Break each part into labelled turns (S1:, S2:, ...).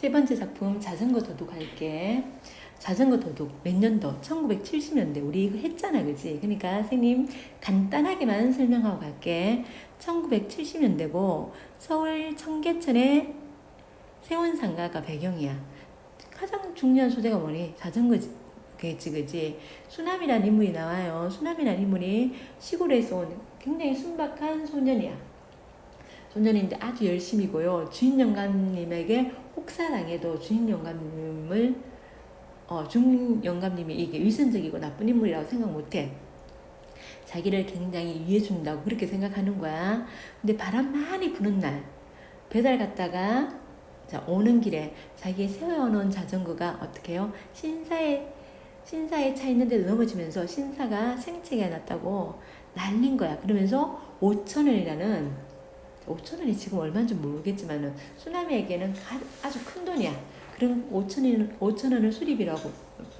S1: 세 번째 작품 자전거 도둑 할게. 자전거 도둑 몇 년도? 1970년대 우리 이거 했잖아, 그지? 그러니까 선생님 간단하게만 설명하고 갈게. 1970년대고 서울 청계천의 세운상가가 배경이야. 가장 중요한 소재가 뭐니? 자전거지, 그지, 그지? 수남이라는 인물이 나와요. 수남이라는 인물이 시골에서 온 굉장히 순박한 소년이야. 소년인데 아주 열심이고요. 주인 영감님에게 혹사당해도 주인 영감님을 어, 주인 영감님이 이게 위선적이고 나쁜 인물이라고 생각 못해. 자기를 굉장히 위해준다고 그렇게 생각하는 거야. 근데 바람 많이 부는 날 배달 갔다가 자, 오는 길에 자기 세워놓은 자전거가 어떻게 해요? 신사에 신사에 차 있는데도 넘어지면서 신사가 생체가 났다고 날린 거야. 그러면서 5천 원이라는 5천 원이 지금 얼마인지 모르겠지만은 수남이에게는 가- 아주 큰 돈이야. 그럼 5천 원 5천 원을 수리비라고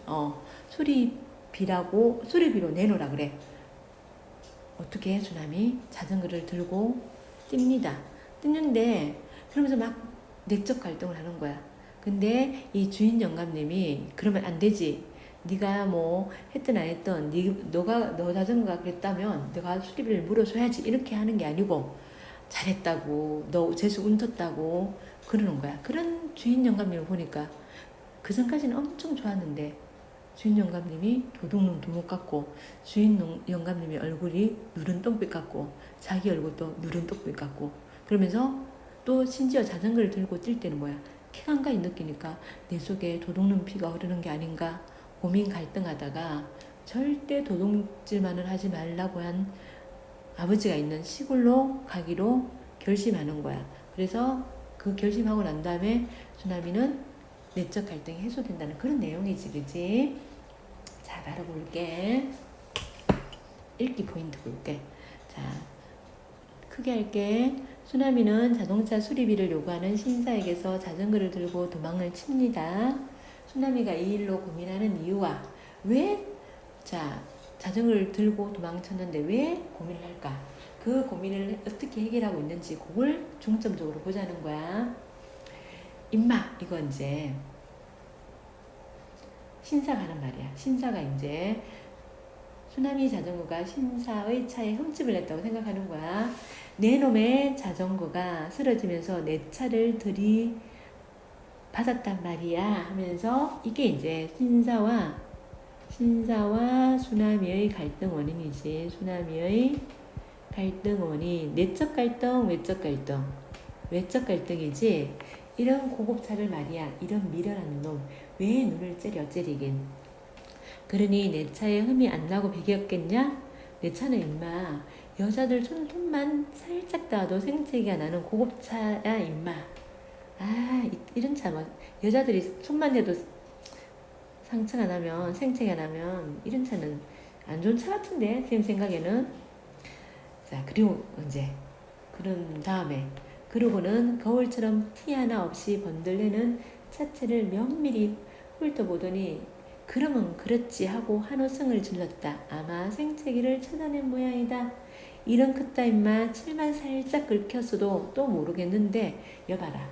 S1: 어 수리비라고 수리비로 내놓으라 그래. 어떻게 해 수남이 자전거를 들고 뜁니다. 뛰는데 그러면서 막 내적 갈등을 하는 거야. 근데 이 주인 영감님이 그러면 안 되지. 네가 뭐 했든 안 했든 네, 너가 너 자전거가 그랬다면 너가 수리비를 물어줘야지 이렇게 하는 게 아니고 잘했다고 너 재수 운텄다고 그러는 거야. 그런 주인 영감님을 보니까 그 전까지는 엄청 좋았는데 주인 영감님이 도둑놈 두목 같고 주인 농- 영감님의 얼굴이 누른 똥빛 같고 자기 얼굴도 누른 똥빛 같고 그러면서 또 심지어 자전거를 들고 뛸 때는 뭐야 쾌감까지 느끼니까 내 속에 도둑놈 피가 흐르는 게 아닌가 고민 갈등하다가 절대 도둑질만은 하지 말라고 한 아버지가 있는 시골로 가기로 결심하는 거야. 그래서 그 결심하고 난 다음에 수나미는 내적 갈등이 해소된다는 그런 내용이지, 그지? 자, 바로 볼게. 읽기 포인트 볼게. 자, 크게 할게. 수나미는 자동차 수리비를 요구하는 신사에게서 자전거를 들고 도망을 칩니다. 수나미가 이 일로 고민하는 이유와 왜, 자, 자전거를 들고 도망쳤는데 왜 고민을 할까? 그 고민을 어떻게 해결하고 있는지 그걸 중점적으로 보자는 거야. 임마, 이거 이제 신사가 하는 말이야. 신사가 이제 수나미 자전거가 신사의 차에 흠집을 냈다고 생각하는 거야. 내 놈의 자전거가 쓰러지면서 내 차를 들이 받았단 말이야 하면서 이게 이제 신사와 신사와 수나미의 갈등 원인이지. 수나미의 갈등 원인. 내적 갈등, 외적 갈등. 외적 갈등이지. 이런 고급차를 말이야. 이런 미련한 놈. 왜 눈을 째려 째리긴. 그러니 내 차에 흠이 안 나고 배겼겠냐? 내 차는 임마. 여자들 손톱만 살짝 닿아도 생채기가 나는 고급차야 임마. 아 이- 이런 차 뭐 여자들이 손만 대도 상처가 나면 생채가 나면 이런 차는 안 좋은 차 같은데 제 생각에는 자 그리고 이제 그런 다음에 그러고는 거울처럼 티 하나 없이 번들내는 차체를 면밀히 훑어보더니 그러면 그렇지 하고 한호성을 질렀다. 아마 생채기를 찾아낸 모양이다. 이런 크다 임마 칠만 살짝 긁혔어도 또 모르겠는데 여봐라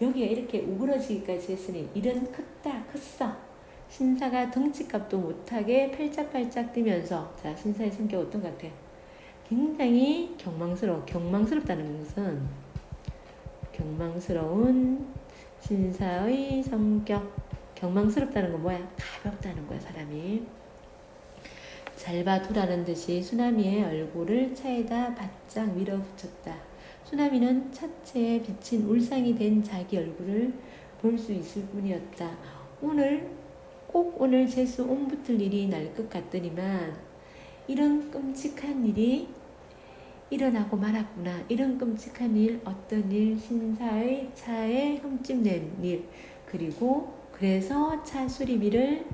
S1: 여기가 이렇게 우그러지기까지 했으니 이런 크다 컸어 신사가 덩치값도 못하게 팔짝팔짝 뛰면서 자 신사의 성격 어떤 것 같아? 굉장히 경망스러워 경망스럽다는 것은 경망스러운 신사의 성격 경망스럽다는 건 뭐야? 가볍다는 거야 사람이 잘 봐두라는 듯이 수나미의 얼굴을 차에다 바짝 밀어붙였다. 수나미는 차체에 비친 울상이 된 자기 얼굴을 볼 수 있을 뿐이었다. 오늘 꼭 오늘 재수 옴붙을 일이 날 것 같더니만 이런 끔찍한 일이 일어나고 말았구나. 이런 끔찍한 일, 어떤 일, 신사의 차에 흠집 낸 일, 그리고 그래서 차 수리비를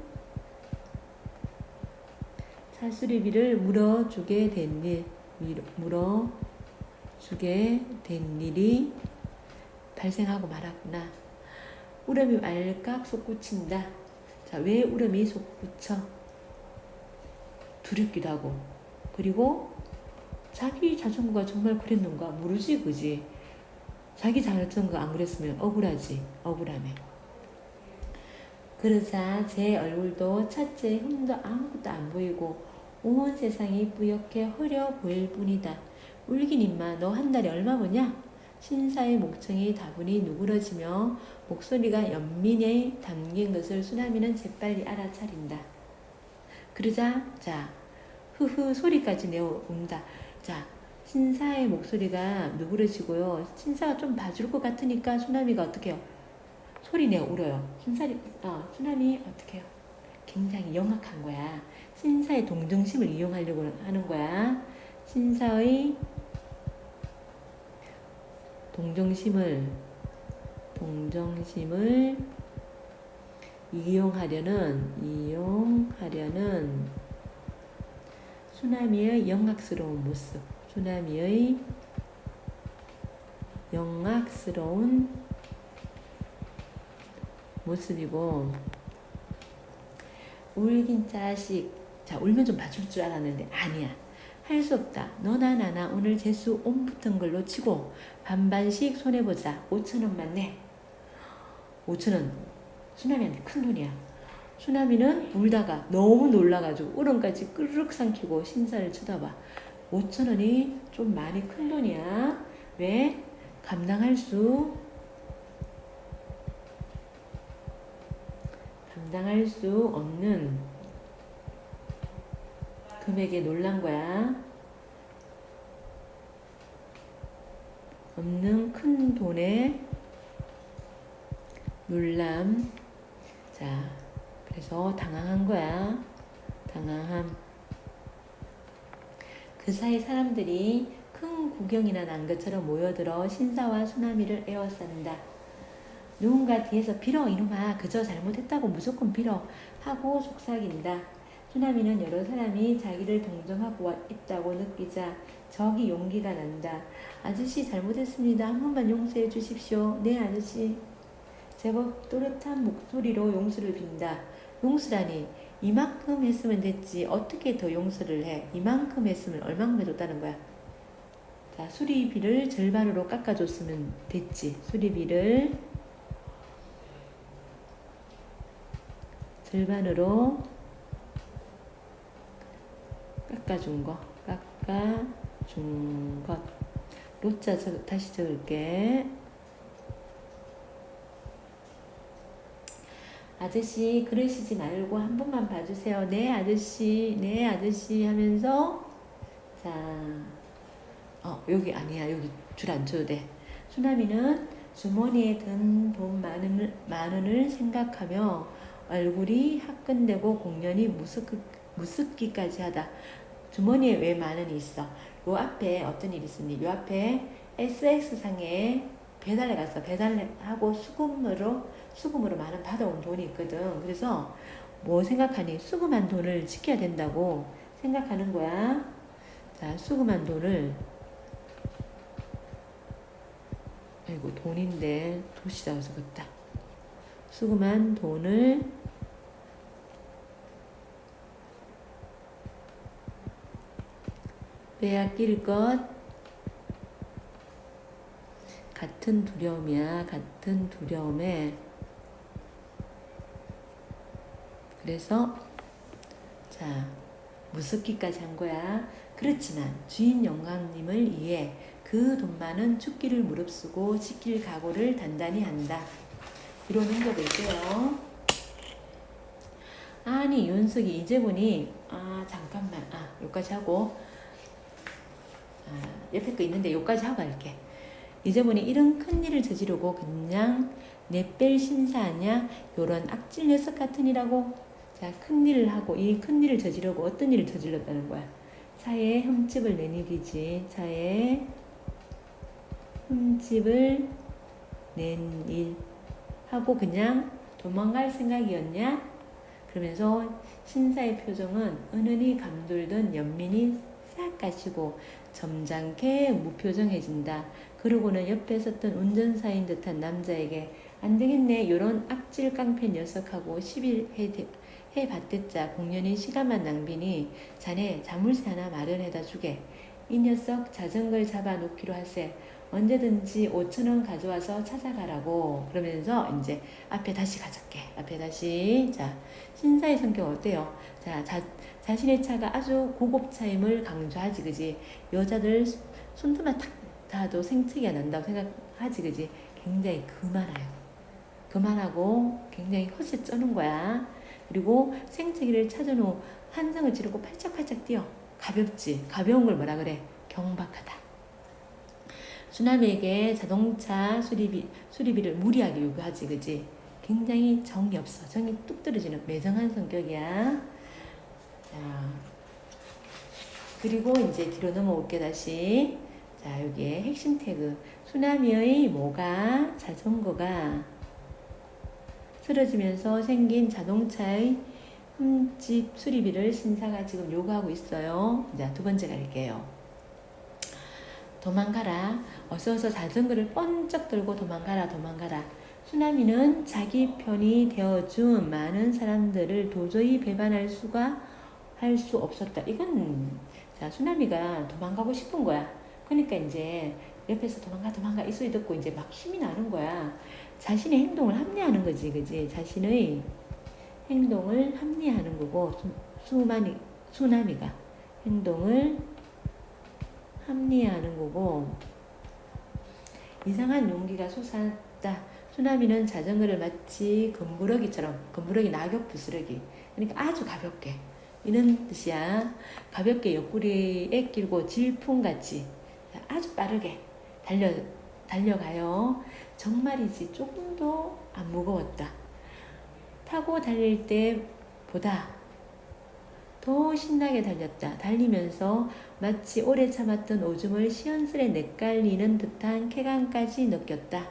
S1: 차 수리비를 물어주게 된 일, 물어주게 된 일이 발생하고 말았구나. 우람이 알깍 솟구친다. 자, 왜 우람이 솟구쳐? 두렵기도 하고. 그리고 자기 자전거가 정말 그랬는가? 모르지, 그지? 자기 자전거 안 그랬으면 억울하지. 억울하네. 그러자 제 얼굴도 첫째 흠도 아무것도 안 보이고 온 세상이 뿌옇게 흐려 보일 뿐이다. 울긴 임마 너 한 달에 얼마 버냐? 신사의 목청이 다분히 누그러지며 목소리가 연민에 담긴 것을 수나미는 재빨리 알아차린다. 그러자 자 흐흐 소리까지 내어 온다. 자 신사의 목소리가 누그러지고요. 신사가 좀 봐줄 것 같으니까 수나미가 어떻게 해요? 소리 내어 울어요. 신사리 어, 수나미 어떻게 해요? 굉장히 영악한 거야. 신사의 동정심을 이용하려고 하는 거야. 신사의 동정심을 동정심을 이용하려는 이용하려는 수나미의 영악스러운 모습, 수나미의 영악스러운 모습이고 울긴 자식 자 울면 좀 봐줄 줄 알았는데 아니야 할 수 없다. 너나 나나 오늘 재수 옴 붙은 걸로 치고 반반씩 손해보자. 5천원만 내. 5천원. 수나미한테 큰 돈이야. 수나미는 울다가 너무 놀라가지고 울음까지 끄르륵 삼키고 신사를 쳐다봐. 5천원이 좀 많이 큰 돈이야. 왜? 감당할 수 감당할 수 없는 금액에 놀란 거야. 없는 큰 돈에 놀람. 자, 그래서 당황한 거야. 당황함. 그 사이 사람들이 큰 구경이나 난 것처럼 모여들어 신사와 수나미를 에워싼다. 누군가 뒤에서 빌어 이놈아 그저 잘못했다고 무조건 빌어 하고 속삭인다. 수나미는 여러 사람이 자기를 동정하고 있다고 느끼자 저기 용기가 난다. 아저씨 잘못했습니다. 한 번만 용서해 주십시오. 네 아저씨. 제법 또렷한 목소리로 용서를 빈다. 용서라니 이만큼 했으면 됐지 어떻게 더 용서를 해? 이만큼 했으면 얼만큼 해줬다는 거야. 자 수리비를 절반으로 깎아줬으면 됐지. 수리비를 절반으로 깎아준 거, 깎아준 것. 로자 적, 다시 적을게. 아저씨 그러시지 말고 한 번만 봐주세요. 네 아저씨, 네 아저씨 하면서 자, 어 여기 아니야 여기 줄 안 쳐도 돼. 수나미는 주머니에 든돈 많은 많은을 생각하며 얼굴이 화끈대고 무섭, 무섭기까지 하다. 주머니에 왜 많은이 있어? 요 앞에 어떤 일이 있으니? 요 앞에 SX상에 배달에 갔어. 배달하고 수금으로, 수금으로 많은 받아온 돈이 있거든. 그래서 뭐 생각하니? 수금한 돈을 지켜야 된다고 생각하는 거야. 자, 수금한 돈을 아이고 돈인데 도시다고 적었다. 수금한 돈을 빼앗길 것. 같은 두려움이야. 같은 두려움에. 그래서 자 무섭기까지 한 거야. 그렇지만 주인 영감님을 위해 그 돈만은 죽기를 무릅쓰고 지킬 각오를 단단히 한다. 뒤로 넘겨볼게요. 아니 윤석이 이제 보니 아 잠깐만. 아 여기까지 하고. 아, 옆에 거 있는데 여기까지 하고 갈게. 이제 보니 이런 큰 일을 저지르고 그냥 내뺄 신사하냐 요런 악질 녀석 같으니라고 자 큰 일을 하고 이 큰 일을 저지르고 어떤 일을 저질렀다는 거야? 차에 흠집을 낸 일이지. 차에 흠집을 낸 일. 하고 그냥 도망갈 생각이었냐? 그러면서 신사의 표정은 은은히 감돌던 연민이 싹 가시고 점잖게 무표정해진다. 그러고는 옆에 섰던 운전사인 듯한 남자에게 안 되겠네. 요런 악질 깡패 녀석하고 10일 해, 해봤댔자 공연히 시간만 낭비니 자네 자물쇠 하나 마련해다 주게. 이 녀석 자전거를 잡아 놓기로 하세. 언제든지 5천 원 가져와서 찾아가라고 그러면서 이제 앞에 다시 가졌게 앞에 다시 자 신사의 성격 어때요? 자, 자 자신의 차가 아주 고급 차임을 강조하지 그지? 여자들 손톱만 탁 닿아도 생특이가 난다고 생각하지 그지? 굉장히 그만해요. 그만하고 굉장히 헛새 쩌는 거야. 그리고 생특이를 찾아놓은 한성을 지르고 팔짝팔짝 뛰어. 가볍지. 가벼운 걸 뭐라 그래? 경박하다. 수남에게 자동차 수리비, 수리비를 무리하게 요구하지, 그지? 굉장히 정이 없어. 정이 뚝 떨어지는 매정한 성격이야. 자, 그리고 이제 뒤로 넘어올게 다시. 자, 여기에 핵심 태그. 수나미의 뭐가 자전거가 쓰러지면서 생긴 자동차의 흠집 수리비를 신사가 지금 요구하고 있어요. 자, 두 번째 갈게요. 도망가라. 어서 어서 자전거를 번쩍 들고 도망가라, 도망가라. 수나미는 자기 편이 되어준 많은 사람들을 도저히 배반할 수가 할 수 없었다. 이건 자 수나미가 도망가고 싶은 거야. 그러니까 이제 옆에서 도망가 도망가 이 소리 듣고 이제 막 힘이 나는 거야. 자신의 행동을 합리하는 거지, 그지? 자신의 행동을 합리하는 거고 수, 수만이 수나미가 행동을 합리하는 거고 이상한 용기가 솟았다. 수나미는 자전거를 마치 금부러기처럼 금부러기 낙엽 부스러기 그러니까 아주 가볍게 이런 뜻이야. 가볍게 옆구리에 끼고 질풍같이 아주 빠르게 달려 달려가요. 정말이지 조금도 안 무거웠다. 타고 달릴 때보다 더 신나게 달렸다. 달리면서 마치 오래 참았던 오줌을 시원스레 내깔리는 듯한 쾌감까지 느꼈다.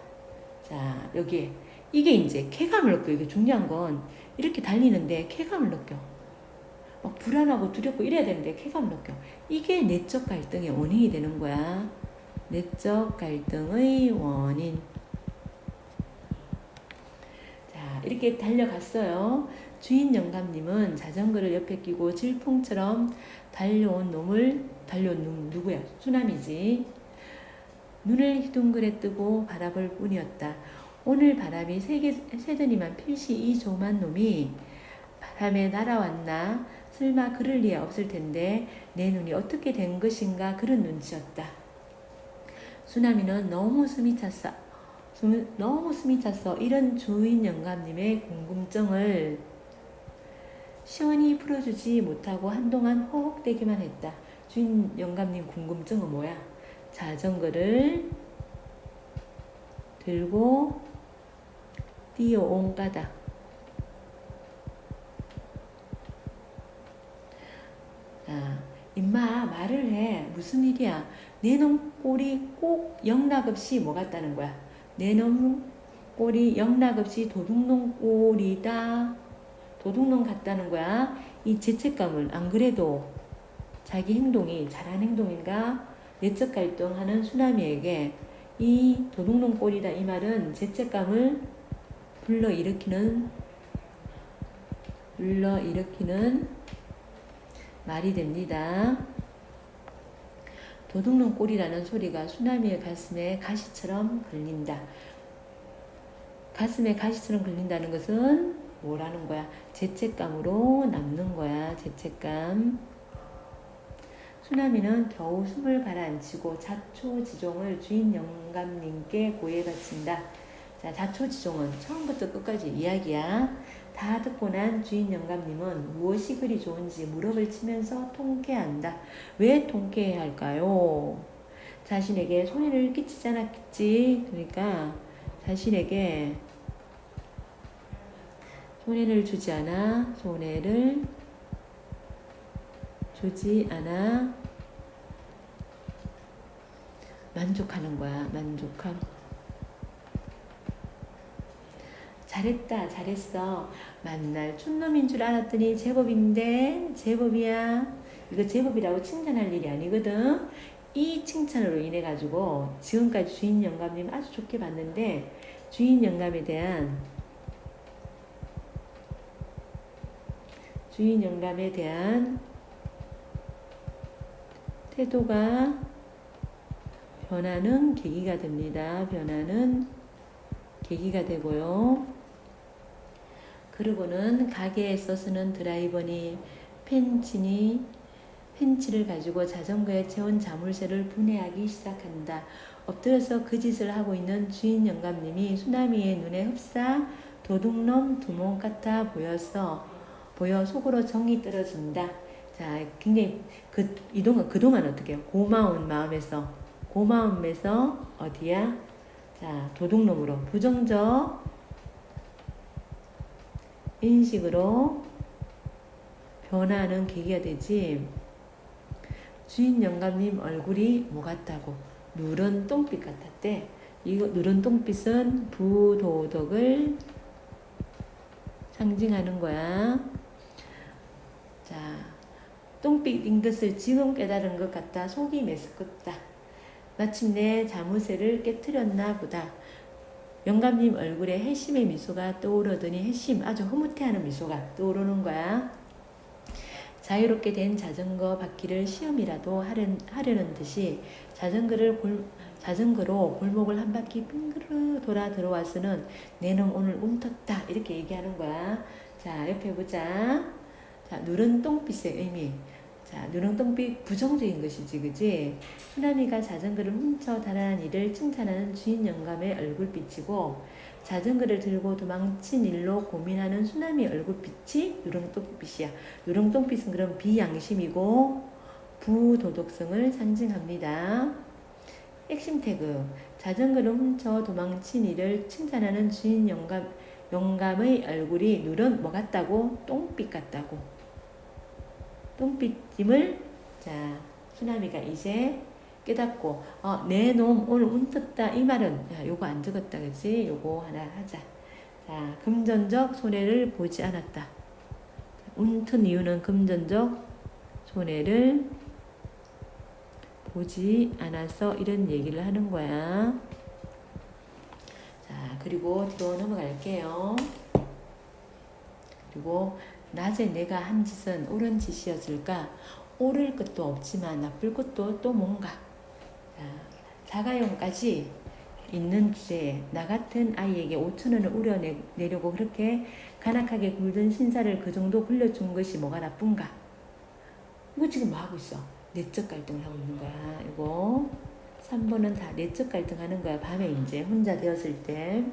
S1: 자, 여기에 이게 이제 쾌감을 느껴. 이게 중요한 건 이렇게 달리는데 쾌감을 느껴. 막 불안하고 두렵고 이래야 되는데 쾌감을 느껴. 이게 내적 갈등의 원인이 되는 거야. 내적 갈등의 원인. 자, 이렇게 달려갔어요. 주인 영감님은 자전거를 옆에 끼고 질풍처럼 달려온 놈을 달려온 놈 누구야? 수남이지. 눈을 휘둥그레 뜨고 바라볼 뿐이었다. 오늘 바람이 세게 세더니만 필시 이 조만 놈이 바람에 날아왔나 설마 그럴 리 없을 텐데 내 눈이 어떻게 된 것인가 그런 눈치였다. 수남이는 너무 숨이 찼어. 너무 숨이 찼어. 이런 주인 영감님의 궁금증을 시원히 풀어주지 못하고 한동안 허걱대기만 했다. 주인 영감님 궁금증은 뭐야? 자전거를 들고 뛰어온 까닭. 자, 임마 말을 해. 무슨 일이야? 내놈 꼴이 꼭 영락없이 뭐 같다는 거야? 내놈 꼴이 영락없이 도둑놈 꼴이다. 도둑놈 같다는 거야. 이 죄책감을 안 그래도 자기 행동이 잘한 행동인가 내적 갈등하는 수나미에게 이 도둑놈 꼴이다 이 말은 죄책감을 불러 일으키는 불러 일으키는 말이 됩니다. 도둑놈 꼴이라는 소리가 수나미의 가슴에 가시처럼 걸린다. 가슴에 가시처럼 걸린다는 것은 뭐라는 거야? 죄책감으로 남는 거야. 죄책감. 수나미는 겨우 숨을 가라앉히고 자초지종을 주인 영감님께 고해 바친다. 자, 자초지종은 처음부터 끝까지 이야기야. 다 듣고 난 주인 영감님은 무엇이 그리 좋은지 무릎을 치면서 통쾌한다. 왜 통쾌해야 할까요? 자신에게 손해를 끼치지 않았겠지. 그러니까 자신에게 손해를 주지 않아 손해를 주지 않아 만족하는 거야 만족함 잘했다 잘했어 만날 촌놈인 줄 알았더니 제법인데 제법이야 이거 제법이라고 칭찬할 일이 아니거든 이 칭찬으로 인해 가지고 지금까지 주인 영감님 아주 좋게 봤는데 주인 영감에 대한 주인 영감에 대한 태도가 변하는 계기가 됩니다. 변하는 계기가 되고요. 그리고는 가게에서 쓰는 드라이버니 펜치니 펜치를 가지고 자전거에 채운 자물쇠를 분해하기 시작한다. 엎드려서 그 짓을 하고 있는 주인 영감님이 수나미의 눈에 흡사 도둑놈 두목 같아 보여서 보여 속으로 정이 떨어진다. 자, 굉장히 그 이동안 그동안 어떻게? 고마운 마음에서 고마움에서 어디야? 자, 도둑놈으로 부정적 인식으로 변하는 계기가 되지. 주인 영감님 얼굴이 뭐 같다고? 누런 똥빛 같았대. 이거 누런 똥빛은 부도덕을 상징하는 거야. 자, 똥빛인 것을 지금 깨달은 것 같다. 속이 메스껍다. 마침내 자무새를 깨뜨렸나 보다. 영감님 얼굴에 해심의 미소가 떠오르더니 해심 아주 흐뭇해하는 미소가 떠오르는 거야. 자유롭게 된 자전거 바퀴를 시험이라도 하려는, 하려는 듯이 자전거를 골, 자전거로 골목을 한 바퀴 빙그르 돌아 들어와서는 내는 오늘 움텄다 이렇게 얘기하는 거야. 자 옆에 보자. 자 누른 똥빛의 의미. 자 똥빛 부정적인 것이지 그지? 수나미가 자전거를 훔쳐 달아난 일을 칭찬하는 주인 영감의 얼굴빛이고 자전거를 들고 도망친 일로 고민하는 수나미 얼굴빛이 누렁똥빛이야. 누렁똥빛은 그런 비양심이고 부도덕성을 상징합니다. 핵심 태그 자전거를 훔쳐 도망친 이를 칭찬하는 주인 영감, 영감의 얼굴이 누런 뭐 같다고? 똥빛 같다고. 똥빛임을 자 수나미가 이제 깨닫고 어, 내놈 오늘 운떴다. 이 말은 야 요거 안 적었다 그지? 요거 하나 하자. 자 금전적 손해를 보지 않았다. 운튼 이유는 금전적 손해를 보지 않아서 이런 얘기를 하는 거야. 자 그리고 뒤로 넘어갈게요. 그리고 낮에 내가 한 짓은 옳은 짓이었을까 옳을 것도 없지만 나쁠 것도 또 뭔가 자가용까지 있는 주제에 나 같은 아이에게 5천 원을 우려내려고 그렇게 간악하게 굴던 신사를 그 정도 굴려준 것이 뭐가 나쁜가? 이거 지금 뭐 하고 있어? 내적 갈등을 하고 있는 거야. 이거 3번은 다 내적 갈등하는 거야. 밤에 이제 혼자 되었을 때.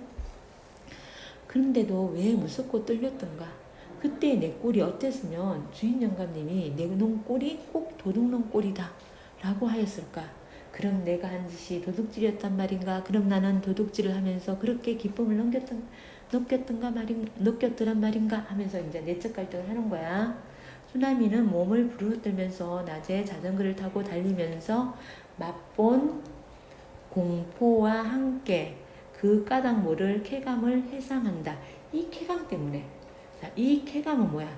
S1: 그런데도 왜 무섭고 떨렸던가? 그때 내 꼴이 어땠으면 주인 영감님이 내 놈 꼴이 꼭 도둑놈 꼴이다 라고 하였을까? 그럼 내가 한 짓이 도둑질이었단 말인가? 그럼 나는 도둑질을 하면서 그렇게 기쁨을 넘겼던, 느꼈던가 말인, 느꼈더란 말인가? 하면서 이제 내적 갈등을 하는 거야. 수나미는 몸을 부르들면서 낮에 자전거를 타고 달리면서 맛본 공포와 함께 그 까닭 모를 쾌감을 해상한다. 이 쾌감 때문에. 자, 이 쾌감은 뭐야?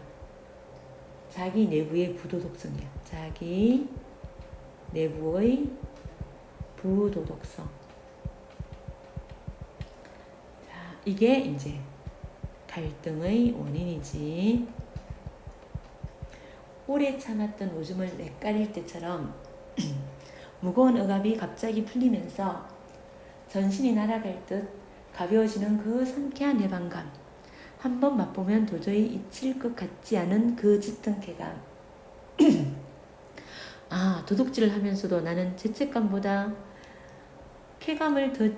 S1: 자기 내부의 부도덕성이야. 자기 내부의 부도덕성. 자, 이게 이제 갈등의 원인이지. 오래 참았던 오줌을 내까릴 때처럼 무거운 억압이 갑자기 풀리면서 전신이 날아갈 듯 가벼워지는 그 상쾌한 해방감. 한번 맛보면 도저히 잊힐 것 같지 않은 그 짙은 쾌감. 아, 도둑질을 하면서도 나는 죄책감보다 쾌감을 더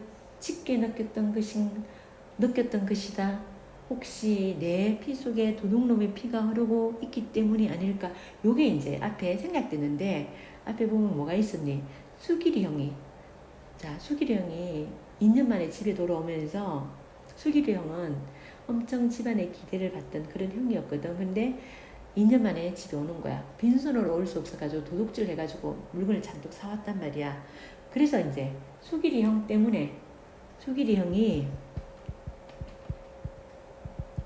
S1: 짙게 느꼈던 것인, 느꼈던 것이다. 혹시 내 피 속에 도둑놈의 피가 흐르고 있기 때문이 아닐까? 요게 이제 앞에 생각되는데, 앞에 보면 뭐가 있었니? 수길이 형이. 자, 수길이 형이 2년 만에 집에 돌아오면서, 수길이 형은 엄청 집안의 기대를 받던 그런 형이었거든. 근데 2년 만에 집에 오는 거야. 빈손으로 올 수 없어가지고 도둑질 해가지고 물건을 잔뜩 사왔단 말이야. 그래서 이제 수길이 형 때문에 수길이 형이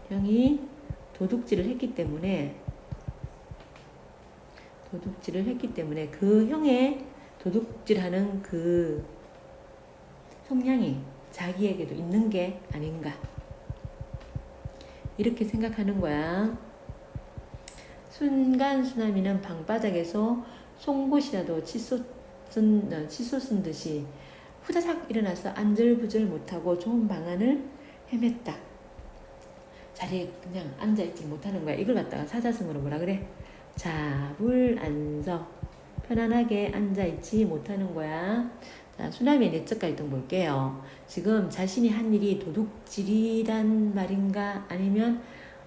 S1: 형이 도둑질을 했기 때문에 도둑질을 했기 때문에 그 형의 도둑질하는 그 성향이 자기에게도 있는 게 아닌가 이렇게 생각하는 거야. 순간 수나미는 방바닥에서 송곳이라도 치솟은, 어, 치솟은 듯이 후다닥 일어나서 안절부절 못하고 좋은 방안을 헤맸다. 자리에 그냥 앉아있지 못하는 거야. 이걸 갖다가 사자성어로 뭐라 그래? 자불 안서 편안하게 앉아있지 못하는 거야. 자, 수남의 내적 갈등 볼게요. 지금 자신이 한 일이 도둑질이란 말인가 아니면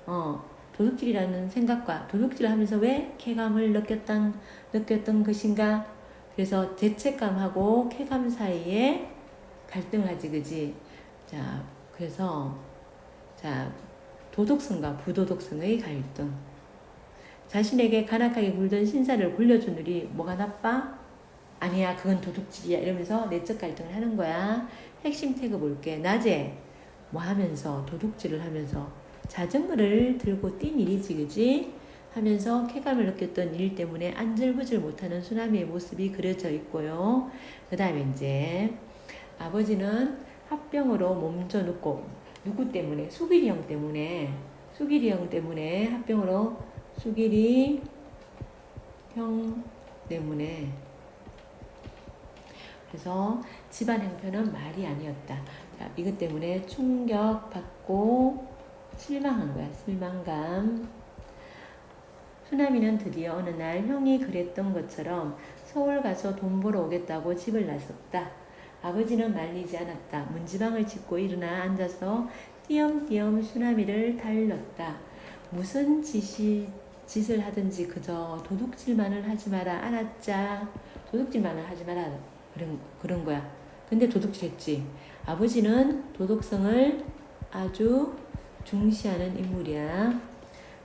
S1: 어, 도둑질이라는 생각과 도둑질을 하면서 왜 쾌감을 느꼈던, 느꼈던 것인가? 그래서 죄책감하고 쾌감 사이에 갈등을 하지, 그지? 자, 그래서, 자, 도덕성과 부도덕성의 갈등. 자신에게 간악하게 굴던 신사를 우리 뭐가 나빠? 아니야, 그건 도둑질이야. 이러면서 내적 갈등을 하는 거야. 핵심 태그 볼게. 낮에 뭐 하면서 도둑질을 하면서 자전거를 들고 뛴 일이지, 그지? 하면서 쾌감을 느꼈던 일 때문에 안절부절 못하는 수나미의 모습이 그려져 있고요. 그 다음에 이제 아버지는 합병으로 몸져 눕고 누구 때문에? 수길이 형 때문에 수길이 형 때문에 합병으로 수길이 형 때문에 그래서 집안 형편은 말이 아니었다. 자, 이것 때문에 충격받고 실망한 거야. 실망감. 수남이는 드디어 어느 날 형이 그랬던 것처럼 서울 가서 돈 벌어 오겠다고 집을 나섰다. 아버지는 말리지 않았다. 문지방을 짚고 일어나 앉아서 띄엄띄엄 수나미를 달렸다. 무슨 짓이, 짓을 하든지 그저 도둑질만을 하지 마라. 알았자. 도둑질만을 하지 마라. 그런, 그런 거야. 근데 도둑질했지. 아버지는 도덕성을 아주 중시하는 인물이야.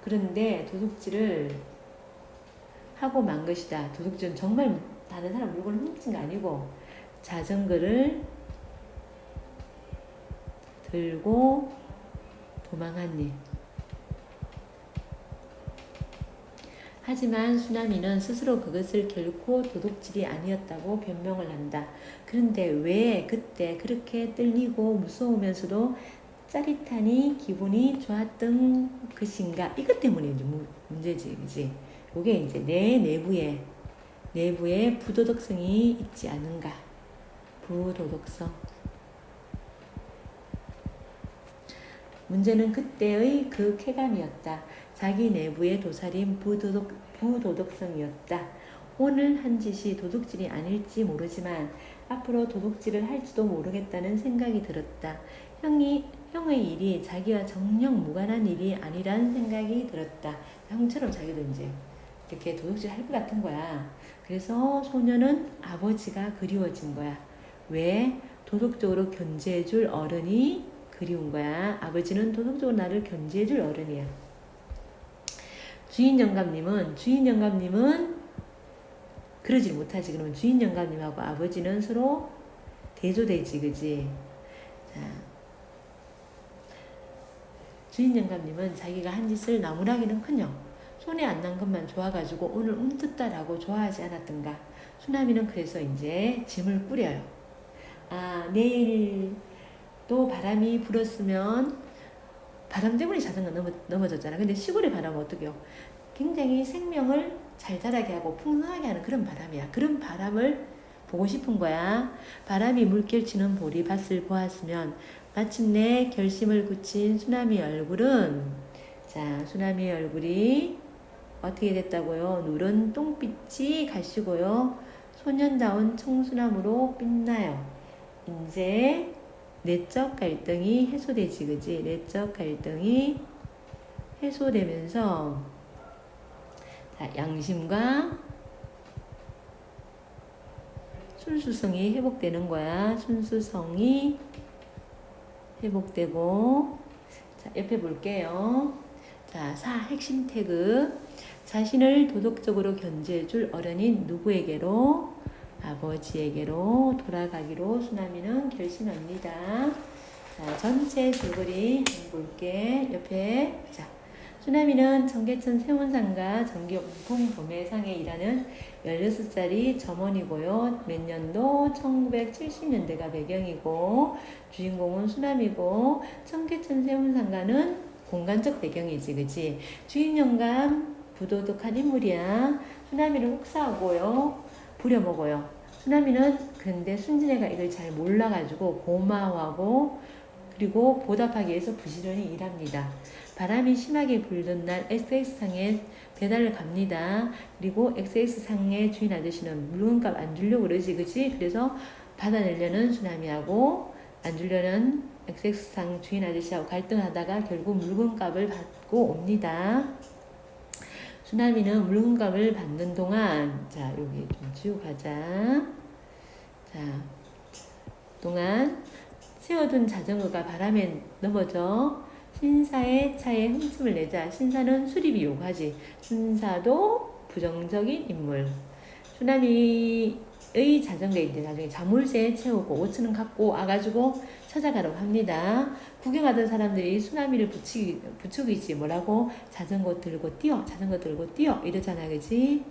S1: 그런데 도둑질을 하고 만 것이다. 도둑질은 정말 다른 사람 물건을 훔친 거 아니고 자전거를 들고 도망한 일. 하지만 수나미는 스스로 그것을 결코 도둑질이 아니었다고 변명을 한다. 그런데 왜 그때 그렇게 떨리고 무서우면서도 짜릿하니 기분이 좋았던 것인가? 이것 때문에 이제 무- 문제지, 그지? 이게 이제 내 내부에 내부에 부도덕성이 있지 않은가? 부도덕성. 문제는 그때의 그 쾌감이었다. 자기 내부의 도살인 부도덕, 부도덕성이었다. 오늘 한 짓이 도둑질이 아닐지 모르지만 앞으로 도둑질을 할지도 모르겠다는 생각이 들었다. 형이 형의 일이 자기와 정녕 무관한 일이 아니란 생각이 들었다. 형처럼 자기도 이제 이렇게 도둑질 할 것 같은 거야. 그래서 소녀는 아버지가 그리워진 거야. 왜? 도덕적으로 견제해줄 어른이 그리운 거야. 아버지는 도덕적으로 나를 견제해줄 어른이야. 주인 영감님은 주인 영감님은 그러지 못하지. 그러면 주인 영감님하고 아버지는 서로 대조되지, 그지? 자, 주인 영감님은 자기가 한 짓을 나무라기는커녕 손에 안 난 것만 좋아가지고 오늘 움뜯다라고 좋아하지 않았던가. 수나미는 그래서 이제 짐을 꾸려요. 아 내일 또 바람이 불었으면 바람 때문에 자전거 넘어, 넘어졌잖아. 근데 시골의 바람은 어떻게요? 굉장히 생명을 잘 자라게 하고 풍성하게 하는 그런 바람이야. 그런 바람을 보고 싶은 거야. 바람이 물결치는 보리 밭을 보았으면 마침내 결심을 굳힌 수나미 얼굴은 자 수나미의 얼굴이 어떻게 됐다고요? 누런 똥빛이 가시고요. 소년다운 청순함으로 빛나요. 이제 내적 갈등이 해소되지, 그지? 내적 갈등이 해소되면서 자, 양심과 순수성이 회복되는 거야. 순수성이 회복되고 자, 옆에 볼게요. 자, 사 핵심 태그. 자신을 도덕적으로 견제해 줄 어른인 누구에게로? 아버지에게로 돌아가기로 수나미는 결심합니다. 자, 전체 줄거리 볼게. 옆에, 자, 수나미는 청계천 세운상가 전기용품 구매상에 일하는 16살이 점원이고요. 몇 년도? 1970년대가 배경이고, 주인공은 수나미고, 청계천 세운상가는 공간적 배경이지, 그치? 주인 영감, 부도덕한 인물이야. 수나미를 혹사하고요. 부려먹어요. 수나미는 근데 순진애가 이걸 잘 몰라가지고 고마워하고 그리고 보답하기 위해서 부지런히 일합니다. 바람이 심하게 불던 날 XX상에 배달을 갑니다. 그리고 XX상의 주인 아저씨는 물건값 안 주려고 그러지, 그지? 그래서 받아내려는 수나미하고 안 주려는 XX상 주인 아저씨하고 갈등하다가 결국 물건값을 받고 옵니다. 수나미는 물건값을 받는 동안 자 여기 좀 지우고 가자. 자 동안 세워둔 자전거가 바람에 넘어져 신사의 차에 흠집을 내자. 신사는 수리비 요구하지. 신사도 부정적인 인물. 수나미의 자전거인데 나중에 자물쇠 채우고 5천원 갖고 와가지고 찾아가라고 합니다 구경하던 사람들이 수나미를 부추기, 부추기지. 뭐라고? 자전거 들고 뛰어 자전거 들고 뛰어. 이러잖아 그지?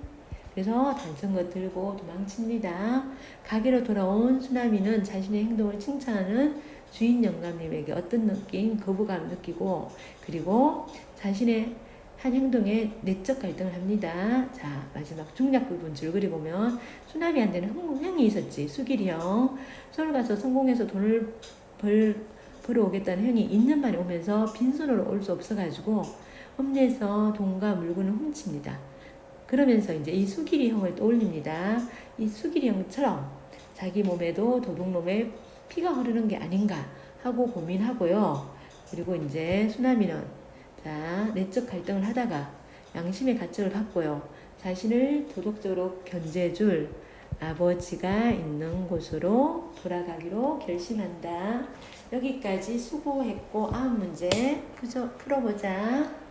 S1: 그래서 자전거 들고 도망칩니다. 가게로 돌아온 수나미는 자신의 행동을 칭찬하는 주인 영감님에게 어떤 느낌 거부감 느끼고 그리고 자신의 한 행동에 내적 갈등을 합니다. 자 마지막 중략 부분 줄거리 보면 수나미한테는 형- 형이 있었지. 수길이 형. 서울 가서 성공해서 돈을 벌 벌어오겠다는 형이 있는 반에 오면서 빈손으로 올 수 없어가지고 험내에서 돈과 물건을 훔칩니다. 그러면서 이제 이 수길이 형을 떠올립니다. 이 수길이 형처럼 자기 몸에도 도둑놈의 피가 흐르는 게 아닌가 하고 고민하고요. 그리고 이제 수나미는 자 내적 갈등을 하다가 양심의 가책을 받고요. 자신을 도덕적으로 견제해줄 아버지가 있는 곳으로 돌아가기로 결심한다. 여기까지 수고했고 아홉 문제 풀어보자.